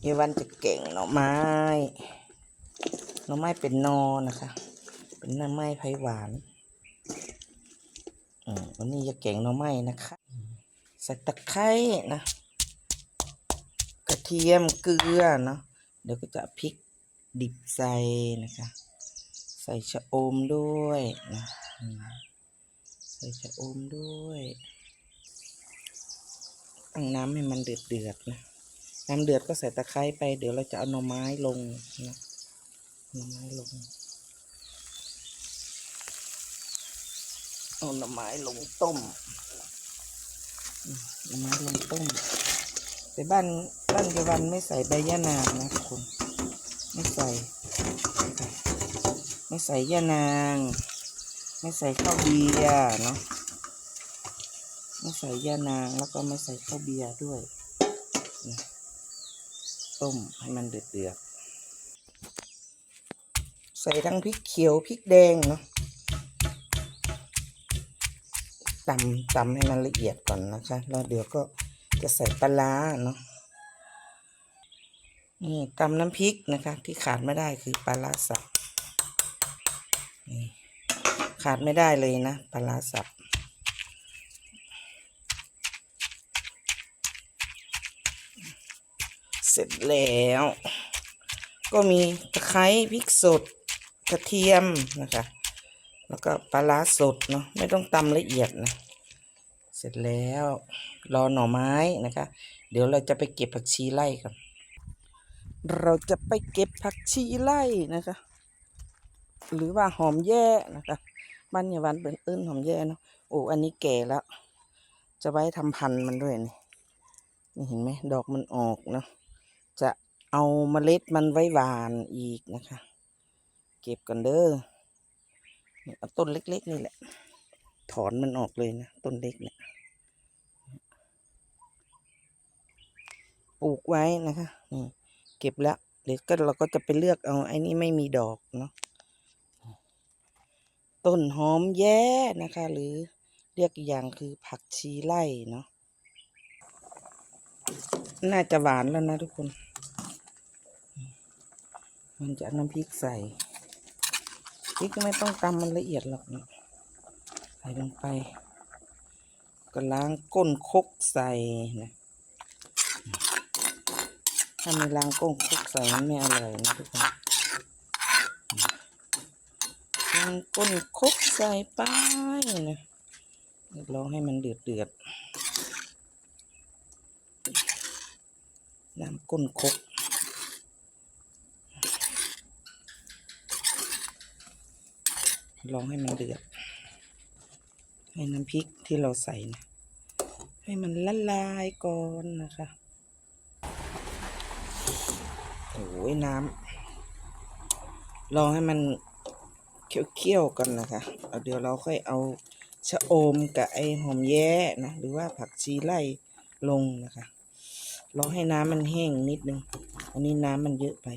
เยาวันจะเก่งหน่อไม้หน่อไม้เป็นนอนะคะ เป็นหน่อไม้ไผ่หวานอืมวันนี้จะเก่งหน่อไม้นะคะใส่ตะไคร้นะ กระเทียมเกลือเนาะเดี๋ยวก็จะพริกดิบใส่นะคะ ใส่ชะอมด้วยนะใส่ชะอมด้วยตั้งน้ำให้มันเดือดเดือดๆนะ น้ำเดือดก็ใส่ตะไคร้ไปเดี๋ยวเราจะเอาหน่อไม้ลงนะหน่อไม้ลงเอาหน่อไม้ลงต้มหน่อไม้ลงต้มแต่บ้านบ้านเยาวันไม่ใส่ใบยะนางนะทุกคนไม่ใส่ ไม่ใส่ยะนาง ไม่ใส่ข้าวเบียร์เนาะไม่ใส่ยะนางแล้วก็ไม่ใส่ข้าวเบียร์ด้วย ต้มให้มันเดือดเดือดๆใส่ทั้งพริกเขียวพริกแดงเนาะตำตำให้มันละเอียดก่อนนะคะแล้วเดี๋ยวก็จะใส่ปลาเนาะนี่ตำน้ำพริกนะคะ ที่ขาดไม่ได้คือปลาสับขาดไม่ได้เลยนะปลาสับ เสร็จแล้ว ก็มีตะไคร้พริกสดกระเทียมนะคะ แล้วก็ปลาร้าสดเนาะไม่ต้องตำละเอียดนะ เสร็จแล้วรอหน่อไม้นะคะ เดี๋ยวเราจะไปเก็บผักชีไล่กันเราจะไปเก็บผักชีไล่นะคะ หรือว่าหอมแย่นะคะบ้านยาวันเป็นเอิ้นหอมแย่เนาะโอ้อันนี้แก่แล้ว จะไว้ทำพันธุ์มันด้วยนี่นี่เห็นไหมดอกมันออกเนาะ จะเอาเมล็ดมันไว้หวานอีกนะคะ เก็บกันเด้อเอาต้นเล็ก ๆ นี่แหละ ถอนมันออกเลยนะ ต้นเล็กเนี่ยปลูกไว้นะคะนี่เก็บแล้วเดี๋ยวก็เราก็จะไปเลือกเอาไอ้นี่ไม่มีดอกเนาะต้นหอมแย้นะคะ หรือเรียกอย่างคือผักชีไล่เนาะน่าจะหวานแล้วนะทุกคน มันจะน้ำพริกใส่พริกไม่ต้องตำมันละเอียดหรอกใส่ลงไป ก็ล้างก้นคกใส่นะถ้าไม่ล้างก้นคกใส่มันไม่อร่อยนะทุกคนล้างก้นคกใส่ไปนะลอให้มันเดือดเดือดน้ำก้นคก ลองให้มันเดือด ให้น้ำพริกที่เราใส่นะให้มันละลายก่อนนะคะโอ้ยน้ำรองให้มันเคี่ยวๆกันนะคะเอาเดี๋ยวเราค่อยเอาชะอมกับไอหอมแย้นะหรือว่าผักชีไล่ลงนะคะรอให้น้ำมันแห้งนิดนึง อันนี้น้ำมันเยอะไป